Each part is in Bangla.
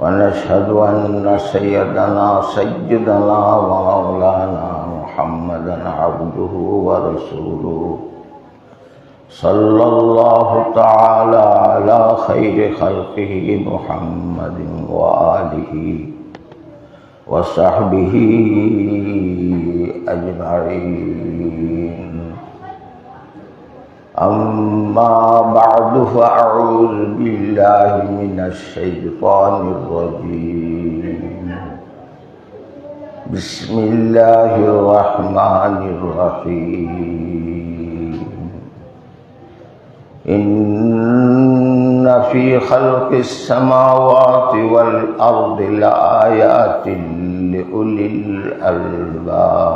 ونشهد أن سيدنا سيدنا ومولانا محمدا عبده ورسوله. صلى الله تعالى على خير خلقه محمد وآله وصحبه أجمعين. أما بعد فأعوذ بالله من الشيطان الرجيم. بسم الله الرحمن الرحيم. إن في خلق السماوات والأرض لآيات لأولي الألباب.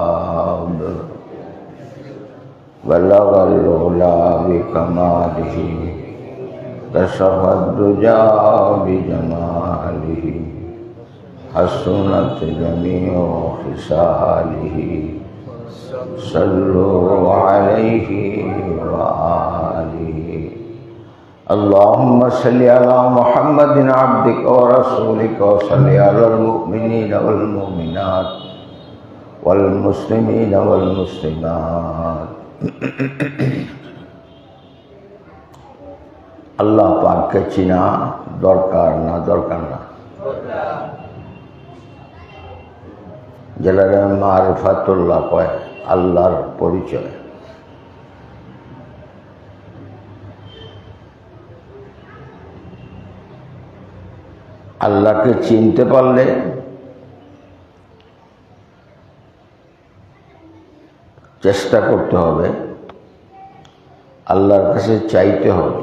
بلغ العلا بكماله كشف الدجى بجماله حسنت جميع خصاله. صلوا عليه وآله. اللهم صل على محمد عبدك ورسولك وصل على المؤمنين والمؤمنات والمسلمين والمسلمات. আল্লাহ পাককে চিনা দরকার না দরকার না। যেটা মারফাতুল্লাহ কয়, আল্লাহর পরিচয়। আল্লাহকে চিনতে পারলে চেষ্টা করতে হবে। আল্লাহর কাছে চাইতে হবে।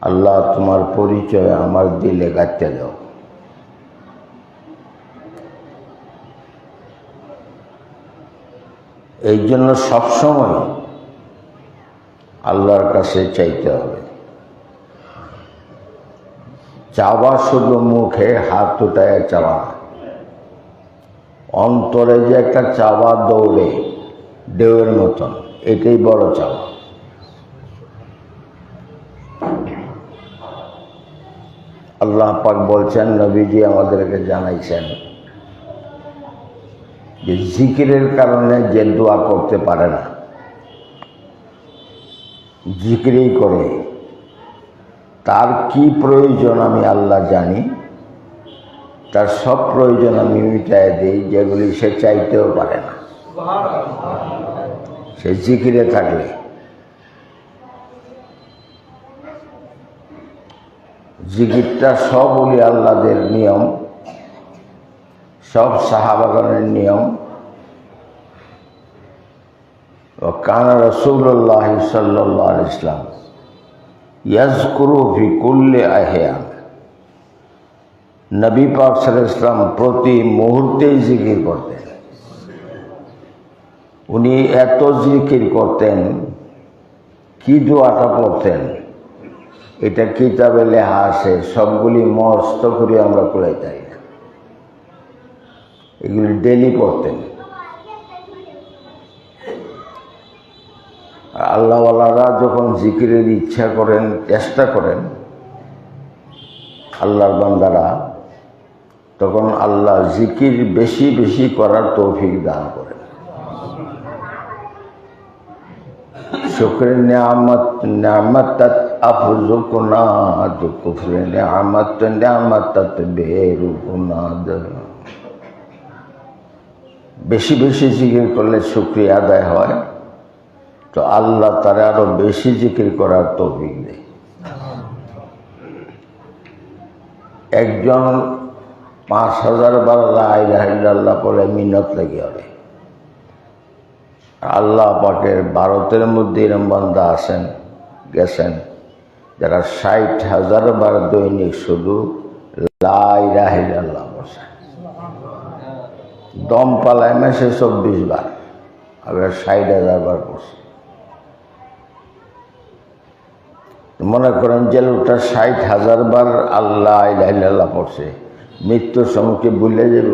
আল্লাহ তোমার পরিচয় আমার দিলে গাইতে দাও। এই জন্য সবসময় আল্লাহর কাছে চাইতে হবে। চাওয়া শুধু মুখে, হাত উঠায়, চাওয়া অন্তরে যে একটা চাওয়া দৌড়ে, ঢেউয়ের মতন এটাই বড় চাওয়া। আল্লাহ পাক বলছেন, নবীজি আমাদেরকে জানাইছেন যে জিকিরের কারণে যে দোয়া করতে পারে না, জিকিরেই করে। তার কি প্রয়োজন আমি আল্লাহ জানি। তার সব প্রয়োজন আমি মিটাই দিই, যেগুলি সে চাইতেও পারে না। সে জিকিরে থাকলে। জিকিরটা সব উলি আল্লাদের নিয়ম, সব সাহাবাগনের নিয়ম। ও কানা রসুল্লাহ সাল্লাহ ইসলাম ইয়াজকুরু ফি কুল্লে আহেয়ান। নবী পাক ইসলাম প্রতি মুহূর্তেই জিকির করতেন। উনি এত জিকির করতেন, কি দোয়াটা পড়তেন? এটা কিতাবে লেখা আছে, সবগুলি মস্ত করে আমরা পড়াই যাই এগুলি ডেলি পড়তেন। আল্লাহওয়ালারা যখন জিকিরের ইচ্ছা করেন, চেষ্টা করেন, আল্লাহর বান্দারা তখন আল্লাহ জিকির বেশি বেশি করার তৌফিক দান করেন। শুক্রের নিয়ামত নিয়ামত বেশি বেশি জিকির করলে শুক্রিয়া আদায় হয়। তো আল্লাহ তারা আরও বেশি জিকির করার তৌফিক দেয়। একজন পাঁচ হাজার বার আল্লাহ বলে মিনত লেগে হবে আল্লাহ পাকের ভারতের মধ্যে এরম বান্দা আসেন গেছেন, যারা ষাট হাজার বার দৈনিক শুধু রাহিল্লাহ বসে দম পালায় মেসে চব্বিশ বার, আবার ষাট হাজার বার পড়ছে। মনে করেন যে লোকটা ষাট হাজার বার আল্লাহ ইলাহিল্লাহ পড়ছে। মৃত্যুর সময়কে ভুলে যাব।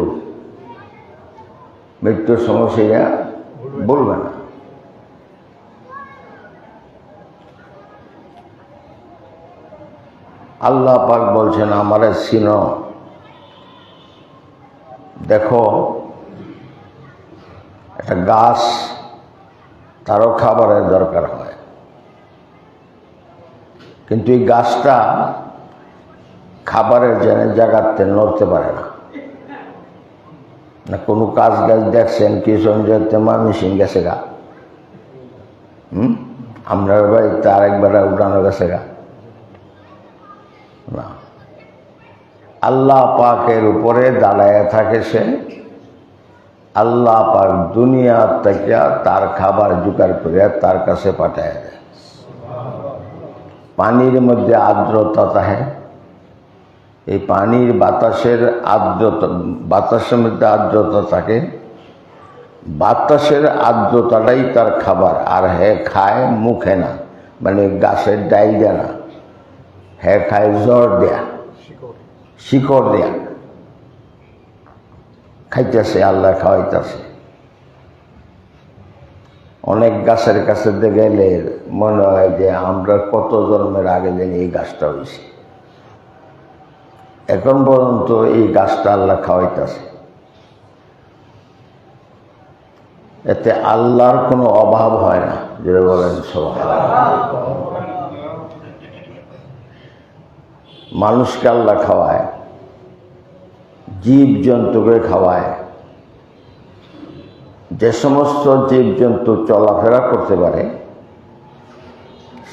মৃত্যুর সময় সেটা বলবে না। আল্লাহ পাক বলছেন, আমারে সিন দেখো, একটা গাছ, তারও খাবারের দরকার হয়। কিন্তু এই গাছটা খাবারের জন্য জায়গাতে নড়তে পারে না। না, কোনো কাজ গাছ দেখছেন, কি সঞ্জয়তে মেশিন গেছে গা? হুম? আমরা ভাই তার একবার উড়ানো গেছে গা? না। আল্লাহ পাকের উপরে দাঁড়ায় থাকে সে। আল্লাহ পাক দুনিয়া থেকে তার খাবার জোগাড় করে তার কাছে পাঠায় দেয়। পানির মধ্যে আর্দ্রতা থাকে। এই পানির বাতাসের আর্দ্রতা, বাতাসের মধ্যে আর্দ্রতা থাকে। বাতাসের আর্দ্রতাটাই তার খাবার, আর হে খায় মুখে না মানে গাছের ডাইল দেয় না। হে খায় জ্বর দেয়া, শিকড় দেয়া। খাইতেছে, আল্লাহ খাওয়াইতেছে। অনেক গাছের কাছে গেলে মনে হয় যে আমরা কত জন্মের আগে যেন এই গাছটা হয়েছি এখন পর্যন্ত এই গাছটা আল্লাহ খাওয়াইতেছে। এতে আল্লাহর কোনো অভাব হয় না যেটা বলেন মানুষকে আল্লাহ খাওয়ায় জীব জন্তুকে খাওয়ায়। যে সমস্ত জীবজন্তু চলাফেরা করতে পারে,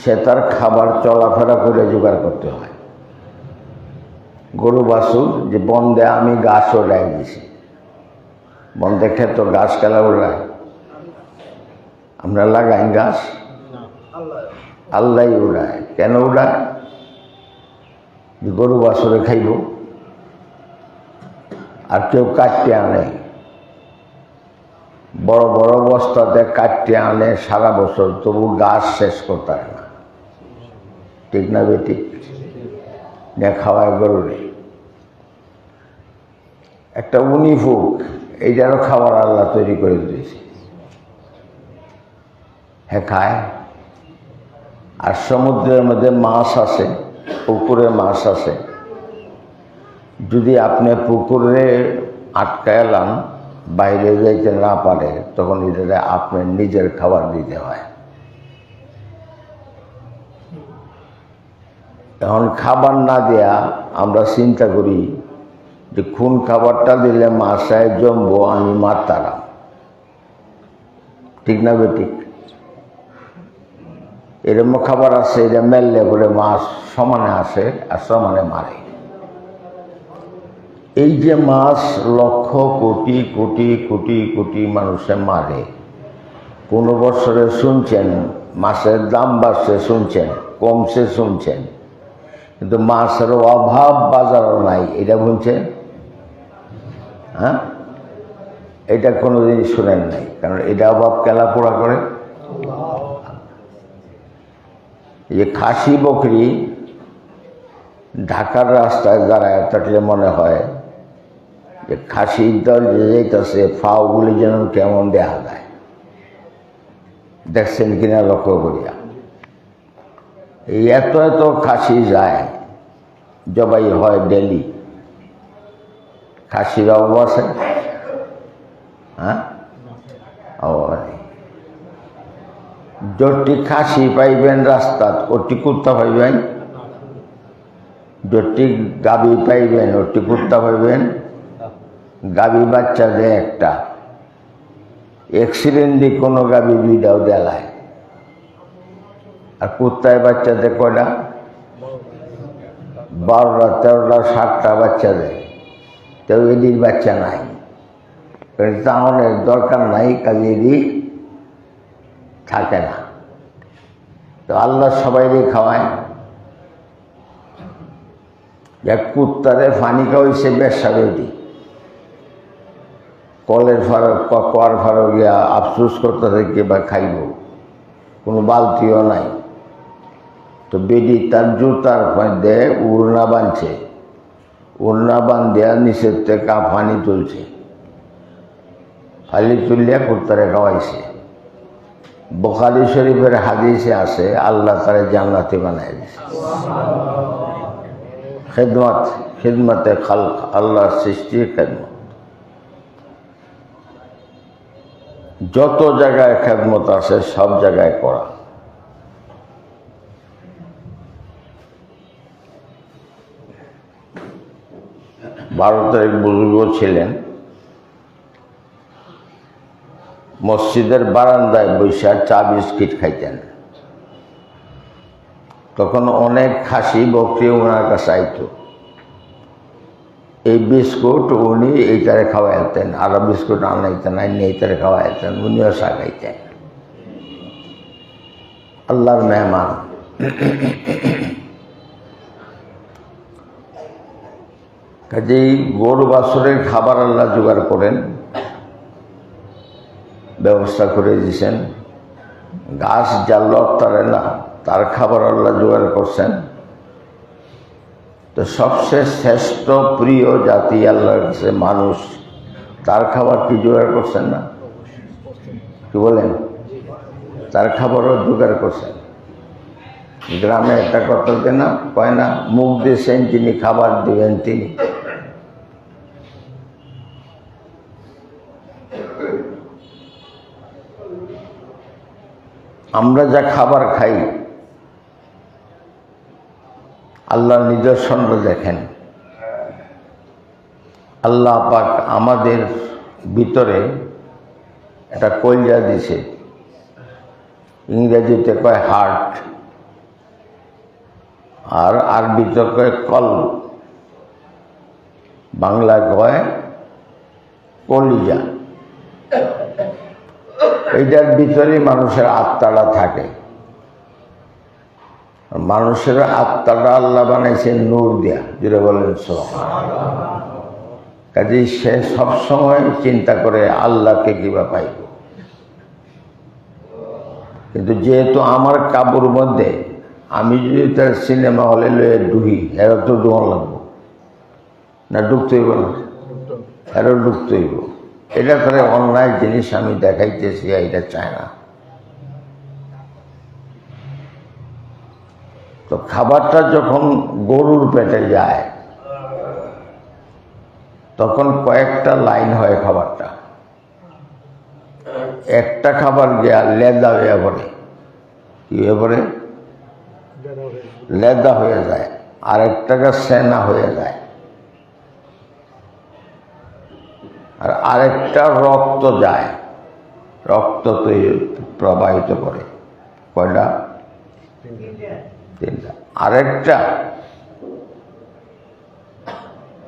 সে তার খাবার চলাফেরা করে জোগাড় করতে হয়। গরু বাছুর, যে বন্দে আমি গাছ ওড়াই দিছি। বন্দে ক্ষেত্র গাছ খেলা ওড়ায় আমরা লাগাই গাছ। আল্লাহ উড়ায়। কেন উড়ায়? গরু বাছুরে খাইব। আর কেউ কাটতে আনে। বড় বড় বস্তাতে কাটতে আনে সারা বছর, তবু গাছ শেষ করতে না। ঠিক না বেটি? খাওয়ায় গরুরে একটা উনিফুক এইটারও খাবার আল্লাহ তৈরি করে দিয়েছে। হ্যাঁ খায়। আর সমুদ্রের মধ্যে মাছ আছে পুকুরে মাছ আছে যদি আপনি পুকুরে আটকাইলাম, বাইরে যাইতে না পারে, তখন এটা আপনার নিজের খাবার দিতে হয়। এখন খাবার না দেয়া আমরা চিন্তা করি যে কোন খাবারটা দিলে মাছায় জমবো, আমি মারতারাম ঠিক না বেঠিক এরকম খাবার আছে এটা মেললে বলে মাছ সমানে আসে, আর সমানে মারে। এই যে মাছ লক্ষ কোটি কোটি কোটি কোটি মানুষে মারে। কোনো বছরে শুনছেন, মাছের দাম বাড়ছে, শুনছেন, কমছে, শুনছেন। কিন্তু মাছের অভাব বাজারও নাই, এটা বলছেন হ্যাঁ? এটা কোনোদিন শুনেন নাই, কারণ এটা অভাব কেলা পোড়া করে যে খাসি বকরি ঢাকার রাস্তায় দাঁড়ায় থাকলে মনে হয় যে খাসির দল যে যেতেছে ফাওগুলি যেন কেমন দেখা যায়। দেখছেন কিনা লক্ষ্য করিয়া। এই এত এত খাসি যায়, জবাই হয় ডেলি। খাসির অভাব আছে হ্যাঁ নেই খাসি পাইবেন রাস্তাত, ওটি কুর্তা পাইবেন। যটি গাবি পাইবেন, ওটি কুর্তা পাইবেন। গাবি বাচ্চা দেয় একটা। অ্যাক্সিডেন্টলি কোনো গাবি দুইটাও দেলায়। আর কুত্তায় বাচ্চা দেয় কয়টা? বারোটা, তেরোটা ষাটটা বাচ্চা দেয়। তেও এদির বাচ্চা নাই। তাহলে দরকার নাই, কাজে এদি থাকে না। তো আল্লাহ সবাইকে খাওয়ায়। এক কুত্তারে ফানি খাওয়াইছে বেশা বেদি কলের ফারক কর ফারক গিয়া আফসোস করতে থাকে বা খাইব। কোনো বালতিও নাই। তো বেডি তার জুতার মধ্যে উড়না বাঁধছে। উড়না বান্ধিয়া নিচের থেকে ফানি তুলছে। ফালি তুলিয়া কুত্তারে খাওয়াইছে। বোখারি শরীফের হাদিসে আছে, আল্লাহ তারে জান্নাতি বানাই দিছে। খেদমত, খিদমতে খাল আল্লাহর সৃষ্টি খেদমত। যত জায়গায় খেদমত আছে, সব জায়গায় করা। ভারতের এক বুজুর্গ ছিলেন। মসজিদের বারান্দায় বৈশা চা বিস্কিট খাইতেন। তখন অনেক খাসি, বকরি ওনার কাছে আইতো। এই বিস্কুট উনি এইটারে খাওয়াইতেন, আরও বিস্কুট আনাইতেন আইনি এইটারে খাওয়াইতেন, উনিও শাখাইতেন আল্লাহর মেহমান। কাজেই গরু বাছরের খাবার আল্লাহ জোগাড় করেন, ব্যবস্থা করে দিয়েছেন গাছ জাল তারে না, তার খাবার আল্লাহ জোগাড় করছেন। তো সবচেয়ে শ্রেষ্ঠ প্রিয় জাতি আল্লাহর কাছে মানুষ, তার খাবার কি জোগাড় করছেন না? কি বলেন? তার খাবারও জোগাড় করছেন। গ্রামে একটা কথা না কয় না, মুখ দিয়েছেন, যিনি খাবার দিবেন তিনি। আমরা যা খাবার খাই আল্লাহ নিদর্শনটা দেখেন। আল্লাহ পাক আমাদের ভিতরে একটা কলজা দিছে। ইংরেজিতে কয় হার্ট, আর আরবিতে কয় কল বাংলা কয় কলিজা। এইটার ভিতরেই মানুষের আত্মাটা থাকে। মানুষের আত্মাটা আল্লাহ বানাইছে নূর দিয়া যেটা বলেন কাজে সে সবসময় চিন্তা করে আল্লাহকে কিবা পাইব। কিন্তু যেহেতু আমার কাবুর মধ্যে, আমি যদি তার সিনেমা হলে লয়ে ডুহি এরা তো ডুহন লাগবো। না ডুবতে হইব না? এরা ডুবতে এটা করে অন্যায় জিনিস আমি দেখাইতেছি এটা চায় না। তো খাবারটা যখন গরুর পেটে যায় তখন কয়েকটা লাইন হয় খাবারটা। একটা খাবার গিয়া লেদা হয়ে পড়ে। কি হয়ে পড়ে? লেদা হয়ে যায়। আরেকটাকে সেনা হয়ে যায়। আর আরেকটা রক্ত যায় রক্ত প্রবাহিত করে। কয়টা? তিনটা। আরেকটা,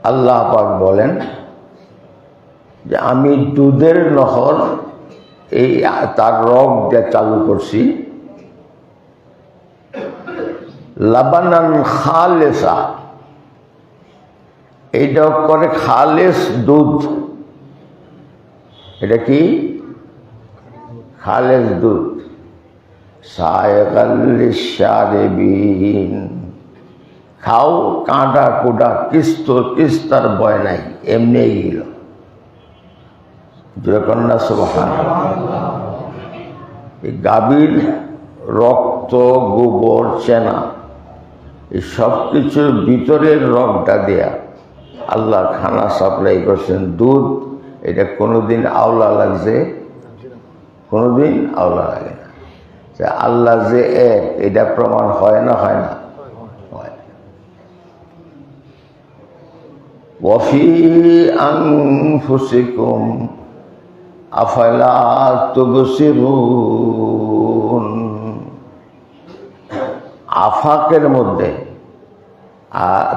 আল্লাহ পাক বলেন যে আমি দুধের নহর, এই তার রগ দিয়ে চালু করছি। লাবানান খালেসা, এইটা করে খালেস দুধ। এটা কি? খালেস দুধ। সায়কাল্লিশারেবিন খাও, কাঁটা কুটা, কিস্ত, কিস্তার বয় নাই এমনি গেল। জয়কন্যা, সুবহান। এই গাভীর রক্ত, গোবর, চেনা, এই সব কিছুর ভিতরের রগটা দেয়া, আল্লাহ খানা সাপ্লাই করছেন দুধ এটা কোনোদিন আওলা লাগছে? কোনোদিন আওলা লাগে না। যে আল্লাহ যে এক, এটা প্রমাণ হয় না হয় না? ওয়ফি আনফুসিকুম, আফালা তুবসিরুন? আফাকের মধ্যে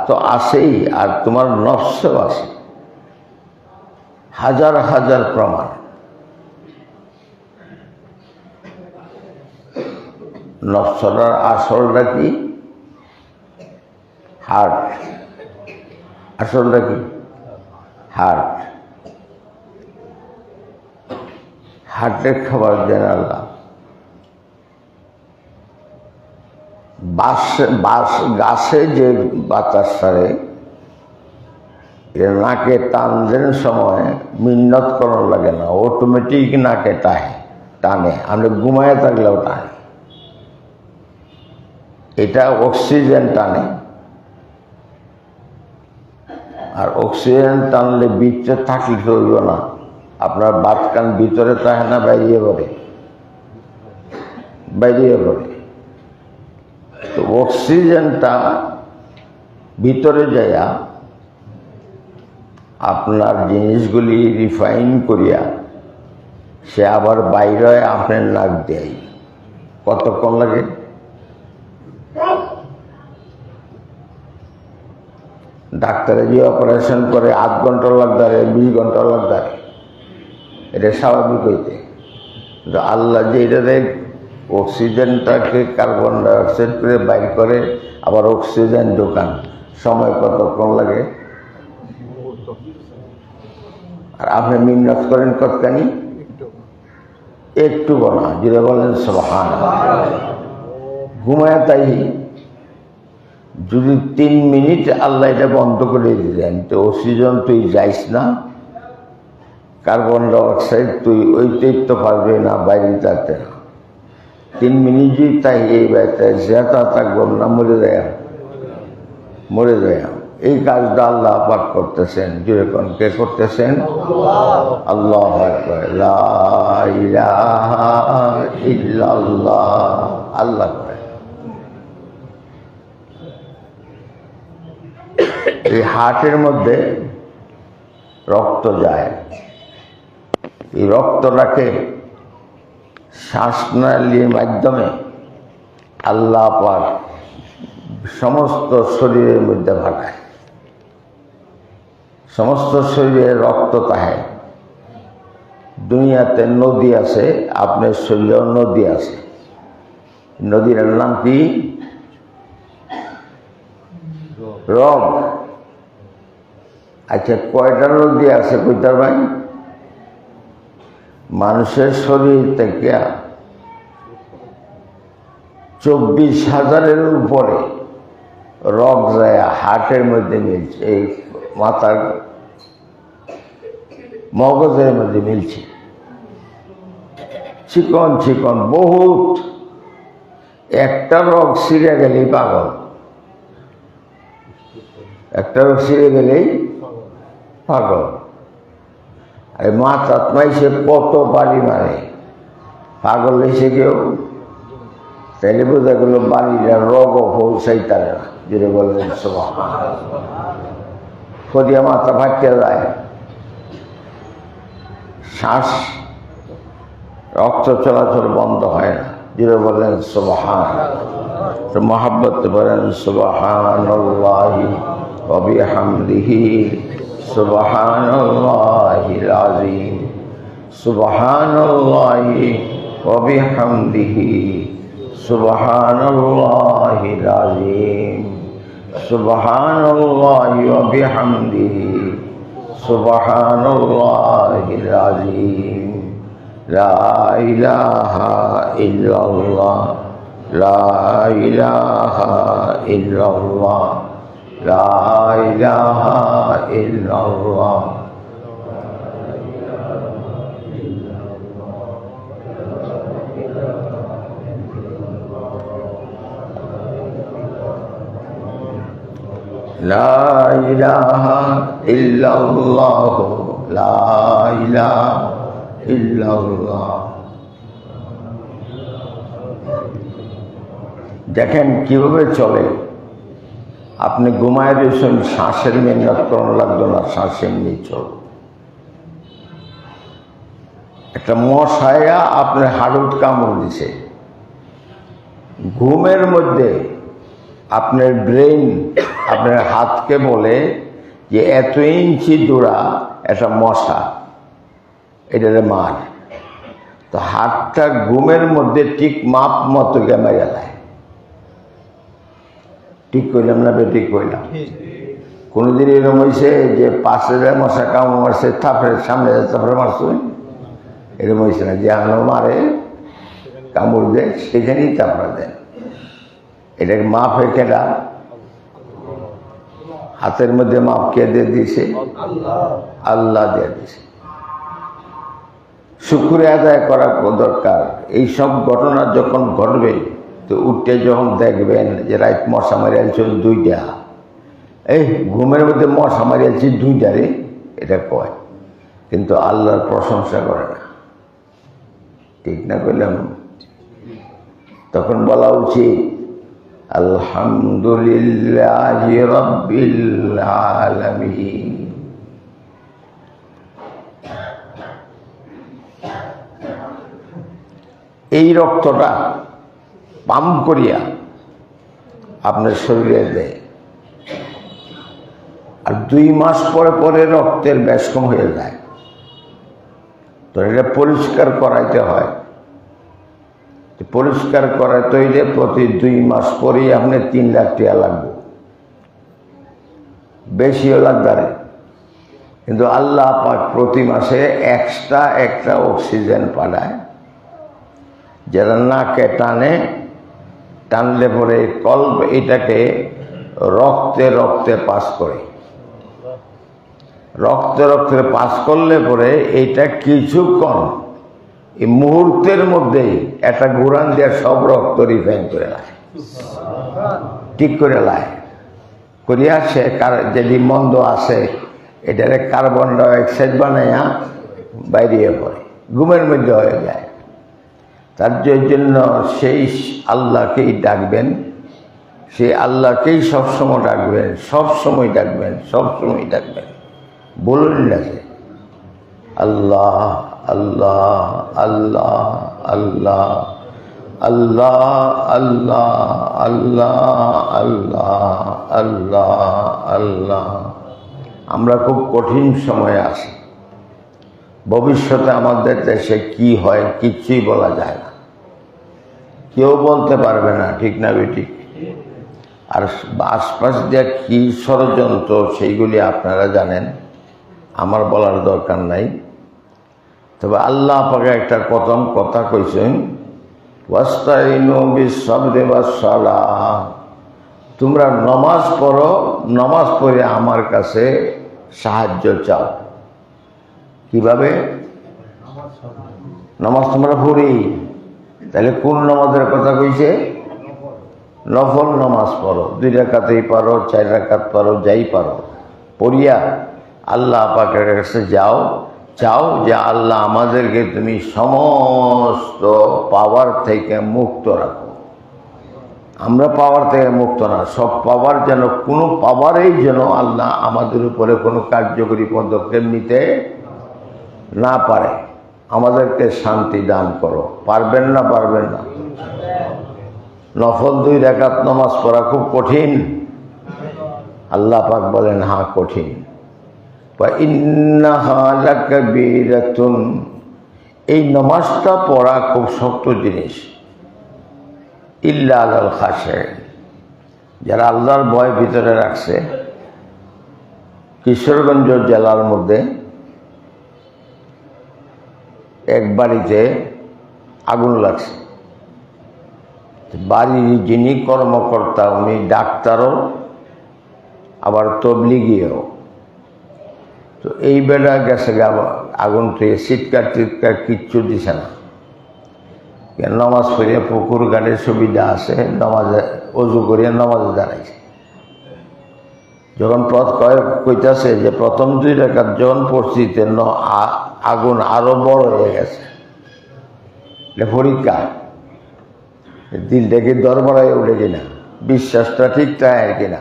তো আসেই আর তোমার নফসেও আছে। হাজার হাজার প্রমাণ। নফসটার আসলটা কি? হার্ট। আসলটা কি? হার্ট। হার্টের খাবার দেন আল্লাহ। বাস বাস গাছে যে বাতাস এটা নাকে টান দেন সময় মিন্নত করার লাগে না অটোমেটিক নাকে টানে টানে আমরা ঘুমায় থাকলেও টানে। এটা অক্সিজেন টানে। আর অক্সিজেন টানলে ভিতরে থাকলে চলব না? আপনার বাত কান ভিতরে থাকে না, বাইরে পড়ে। বাইরে পড়ে। তো অক্সিজেনটা ভিতরে যাইয়া আপনার জিনিসগুলি রিফাইন করিয়া সে আবার বাইরে আপনার নাক দেয়। কতক্ষণ লাগে? ডাক্তারে যে অপারেশন করে আধ ঘণ্টা লাগদারে বিশ ঘণ্টা লাগদারে এটা স্বাভাবিক হইতে। আল্লাহ যে এটাতে অক্সিজেনটাকে কার্বন ডাইঅক্সাইড করে বাইর করে, আবার অক্সিজেন ঢোকান। সময় কতক্ষণ লাগে? আর আপনি মিন্নত করেন কতখানি? একটু বনা যেটা বলেন সবহান ঘুমায় তাই যদি তিন মিনিট আল্লাহ এটা বন্ধ করে দিলেন, তো অক্সিজেন তুই যাইস না, কার্বন ডাইঅক্সাইড তুই তো পারবে না বাইরে থাকতে না তিন মিনিট যদি তাই এই ব্যাপারে জেতা থাকব না মরে যায় মরে যায় এই কাজটা আল্লাহ পাক করতেছেন। যেরকম কে করতেছেন? আল্লাহ আল্লাহ এই হার্টের মধ্যে রক্ত যায়। এই রক্তটাকে শ্বাসনালীর মাধ্যমে আল্লাহ পাক সমস্ত শরীরের মধ্যে ভাটায় সমস্ত শরীরে রক্ত তাহে। দুনিয়াতে নদী আছে, আপনার শরীরেও নদী আছে। নদীর নাম কি? রগ আচ্ছা কয়টা নদী আছে কইতার ভাই? মানুষের শরীর থেকে চব্বিশ হাজারের উপরে রগ যায়, হার্টের মধ্যে মিলছে, এই মাথার মগজের মধ্যে মিলছে। চিকন চিকন, বহুত। একটা রগ ছিঁড়ে গেলেই পাগল। একটা রোগ ছিঁড়ে গেলেই পাগল। আর মাথা মাইসে কত বাড়ি মারে। পাগল এসে কেউ? তাইলে বোঝা গেল বাড়িটা রগ পৌঁছাইতারে না। যেটা বললেন সভা ফদিয়া মাথা ফাটিয়া যায়। শ্বাস, রক্ত চলাচল বন্ধ হয় না। জিরো বলেন সুবাহান তো মহাব্বত বলেন সুবাহান হামদিহি সুবাহান আজিম সুবাহান হামদিহি সুবাহান আজিম সুবাহান হামদিহি سبحان الله العظيم. لا إله إلا الله. لا إله إلا الله. لا إله إلا الله. لا إله إلا الله لا إله إلا الله দেখেন কিভাবে চলে আপনি ঘুমায় রয়েছেন শ্বাসের মেহনত করানো লাগতো না শ্বাস এমনি চল একটা মশায়া আপনার হাড়ুট কামড় দিছে ঘুমের মধ্যে আপনার ব্রেন আপনার হাতকে বলে যে এত ইঞ্চি দূরা একটা মশা। এটাতে মার। তো হাতটা ঘুমের মধ্যে ঠিক মাপ মতো গেমে গেলায় ঠিক কইলাম না বে ঠিক কইলাম। কোনোদিন এরকম হয়েছে যে পাশে যায় মশা কামড় মারছে তারপরে সামনে যায় তারপরে মারছে? এরকম হয়েছে না। যে আনো মারে কামড় দেয় সেখানেই তারপরে দেন এটাকে মাপ কেটা? হাতের মধ্যে মাপ কে দিয়ে দিয়েছে? আল্লাহ দিয়ে দিয়েছে। শুক্রে আদায় করা দরকার। এই সব ঘটনা যখন ঘটবে, তো উঠতে যখন দেখবেন যে রাত মশা মারিয়াছে দুইটা। এই ঘুমের মধ্যে মশা মারিয়াছি দুইটা রে, এটা কয়? কিন্তু আল্লাহর প্রশংসা করে না। ঠিক না করলাম তখন বলা উচিত আলহামদুলিল্লাহ রব্বিল আলামিন। এই রক্তটা পাম্প করিয়া আপনার শরীরে দেয়। আর দুই মাস পরে পরে রক্তের ব্যাস কম হয়ে যায়। তো এটা পরিষ্কার করাইতে হয়। পরিষ্কার করাইতে তৈরি প্রতি দুই মাস পরেই আপনি তিন লাখ টাকা লাগবে। বেশিও লাগবে কিন্তু আল্লাহ পাক প্রতি মাসে এক্সট্রা একটা অক্সিজেন পাঠায়, যারা নাকে টানে, টানলে পরে কল্প এটাকে রক্তে রক্তে পাস করে। রক্তে রক্তে পাস করলে পরে এইটা কিছুক্ষণ এই মুহূর্তের মধ্যেই একটা ঘুরান দিয়ে সব রক্ত রিফাইন করে লায়। ঠিক করে লায়। করিয়া সে কার যদি মন্দ আসে, এটারে কার্বন ডাইঅক্সাইড বানাইয়া বাইরিয়ে পড়ে, ঘুমের মধ্যে হয়ে যায়। তার জন্য সেই আল্লাহকেই ডাকবেন, সেই আল্লাহকেই সবসময় ডাকবেন সবসময় ডাকবেন সবসময় ডাকবেন। বলুন না সে। আল্লাহ আল্লাহ আল্লাহ আল্লাহ আল্লাহ আল্লাহ আল্লাহ আল্লাহ আল্লাহ। আল্লাহ আমরা খুব কঠিন সময়ে আছি ভবিষ্যতে আমাদের দেশে কি হয় কিচ্ছুই বলা যায় না। কেউ বলতে পারবে না, ঠিক না বেটি আর আশপাশ দিয়ে কী ষড়যন্ত্র, সেইগুলি আপনারা জানেন। আমার বলার দরকার নাই। তবে আল্লাহ পাকে একটা কথম কথা কইছেন, ওয়াস্তাইনু বিশ্বরে সালা তোমরা নমাজ পড়ো, নমাজ পড়ে আমার কাছে সাহায্য চাও। কীভাবে? নমাজ তোমরা পড়ি। তাহলে কোন নমাজের কথা কইছে? নফল নমাজ পড়ো। দুই রাকাতেই পারো, চার রাকাত পারো, যাই পারো। পড়িয়া আল্লাহ পাকের কাছে যাও। চাও যে আল্লাহ আমাদেরকে তুমি সমস্ত পাওয়ার থেকে মুক্ত রাখো। আমরা পাওয়ার থেকে মুক্ত না, সব পাওয়ার যেন, কোনো পাওয়ারেই যেন আল্লাহ আমাদের উপরে কোনো কার্যকরী পদক্ষেপ নিতে না পারে। আমাদেরকে শান্তি দান করো। পারবেন না পারবেন না। নফল দুই রেখাত নমাজ পড়া খুব কঠিন। আল্লাহ পাক বলেন হ্যাঁ কঠিন। এই নমাজটা পড়া খুব শক্ত জিনিস। ইল্লা আল খাসে যারা আল্লাহর ভয় ভিতরে রাখছে, কিশোরগঞ্জ জেলার মধ্যে এক বাড়িতে আগুন লাগছে। বাড়ির যিনি কর্মকর্তা, উনি ডাক্তারও, আবার তবলিগিও। তো এই বেলা গেছে আগুন থেকে চিৎকার চিৎকার কিচ্ছু দিছে না। কেন নামাজ পড়িয়া পুকুর গাড়ির সুবিধা আছে, নামাজে অজু করিয়া নামাজে দাঁড়াইছে। যখন পথ কয়েক কইতাছে যে প্রথম দুই রেখার যখন পড়ছি তেন আগুন আরও বড় হয়ে গেছে। পরীক্ষা। দিলটা কি দরবারায় উঠে কিনা, বিশ্বাসটা ঠিক তাই কিনা।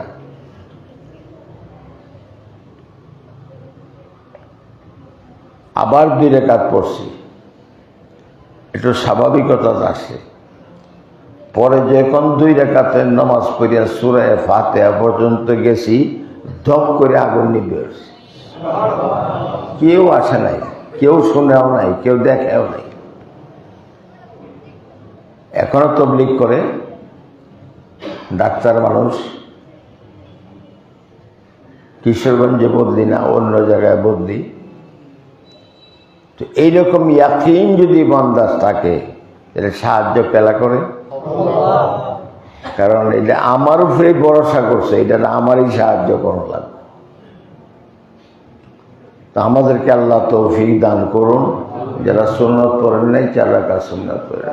আবার দুই রেখাত পড়ছি। একটু স্বাভাবিকতা আসে পরে যখন দুই রেখাতের নামাজ পড়িয়া সুরায় ফাতে পর্যন্ত গেছি, ধপ করে আগুন নিবে কেউ আসে নাই, কেউ শোনেও নাই, কেউ দেখেও নাই। এখনও তবলিক করে। ডাক্তার মানুষ, কিশোরগঞ্জে বদলি না, অন্য জায়গায় বদলি। তো এইরকম ইয়াকিন যদি বন্দাস থাকে এটা সাহায্য পেলা করে? কারণ এটা আমার উপরে ভরসা করছে, এটা আমারই সাহায্য করা লাগবে। তো আমাদেরকে আল্লাহ তৌফিক দান করুন, যারা সুন্নত করেন নাই চার রাখা সুন্নত করে